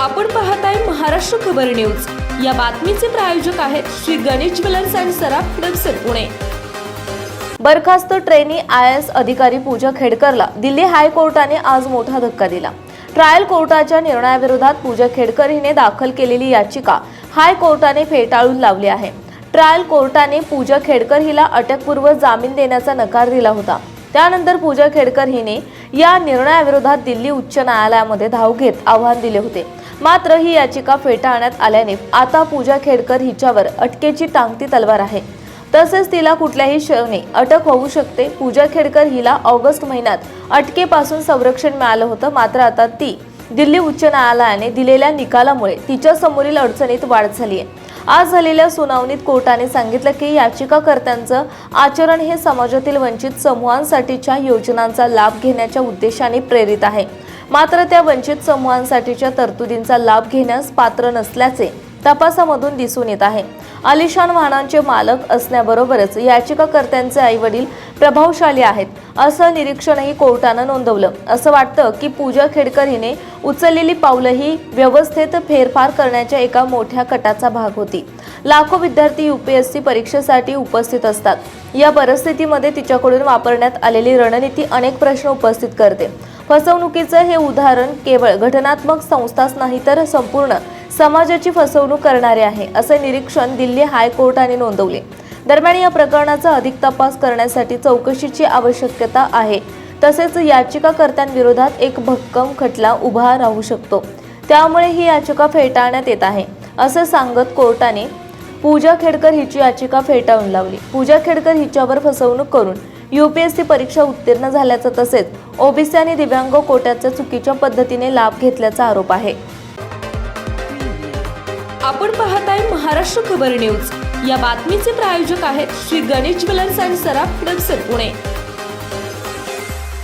आपण पाहताय महाराष्ट्र खबर न्यूज. या बातमीचे प्रायोजक आहेत श्री गणेश ज्वेलर्स अँड सराफ हडपसर पुणे. बरखास्त ट्रेनी आय एस अधिकारी पूजा खेडकरला दिल्ली हायकोर्टाने आज मोठा धक्का दिला. ट्रायल कोर्टाच्या निर्णयाविरोधात पूजा खेडकर हिने दाखल केलेली याचिका हायकोर्टाने फेटाळून लावली आहे. ट्रायल कोर्टाने पूजा खेडकर हिला अटकपूर्व जामीन देण्याचा नकार दिला होता. त्यानंतर पूजा खेडकर हिने या निर्णयाविरोधात दिल्ली उच्च न्यायालयामध्ये धाव घेत आव्हान दिले होते. मात्र ही याचिका फेटाळण्यात आल्याने आता पूजा खेडकर हिच्यावर अटकेची टांगती तलवार आहे. तसेच तिला कुठल्याही क्षणी अटक होऊ शकते. पूजा खेडकर हिला ऑगस्ट महिन्यात अटकेपासून संरक्षण मिळालं होतं. मात्र आता ती दिल्ली उच्च न्यायालयाने दिलेल्या निकालामुळे तिच्या समोरील अडचणीत वाढ झाली आहे. आज झालेल्या सुनावणीत कोर्टाने सांगितलं की याचिकाकर्त्यांचं आचरण हे समाजातील वंचित समूहांसाठीच्या योजनांचा लाभ घेण्याच्या उद्देशाने प्रेरित आहे. मात्र त्या वंचित समूहांसाठीच्या तरतुदींचा लाभ घेण्यास पात्र नसल्याचे तपासामधून दिसून येत आहे. आलिशान वाहनांचे मालक असण्याबरोबरच याचिकाकर्त्यांचे आई वडील प्रभावशाली आहेत असं निरीक्षणही कोर्टानं नोंदवलं. असं वाटतं की पूजा खेडकर हिने उचललेली पावलं ही व्यवस्थेत फेरफार करण्याच्या एका मोठ्या कटाचा भाग होती. लाखो विद्यार्थी यूपीएससी परीक्षेसाठी उपस्थित असतात. या परिस्थितीमध्ये तिच्याकडून वापरण्यात आलेली रणनीती अनेक प्रश्न उपस्थित करते. फसवणुकीचं हे उदाहरण केवळ घटनात्मक संस्थाच नाही तर संपूर्ण समाजाची फसवणूक करणारे आहे असे निरीक्षण दिल्ली हायकोर्टाने नोंदवले. दरम्यान या प्रकरणाचा अधिक तपास करण्यासाठी चौकशीची आवश्यकता आहे. तसेच याचिकाकर्त्यांविरोधात एक भक्कम खटला उभा राहू शकतो. त्यामुळे ही याचिका फेटाळण्यात येत आहे असं सांगत कोर्टाने पूजा खेडकर हिची याचिका फेटाळून लावली. पूजा खेडकर हिच्यावर फसवणूक करून युपीएससी परीक्षा उत्तीर्ण झाल्याचा तसेच ओबीसी आणि दिव्यांग कोट्याचा चुकीच्या पद्धतीने लाभ घेतल्याचा आरोप आहे. आपण पाहत आहे महाराष्ट्र खबर न्यूज. या बातमीचे प्रायोजक आहेत Shri Ganesh Jewellers and Saraf production Pune.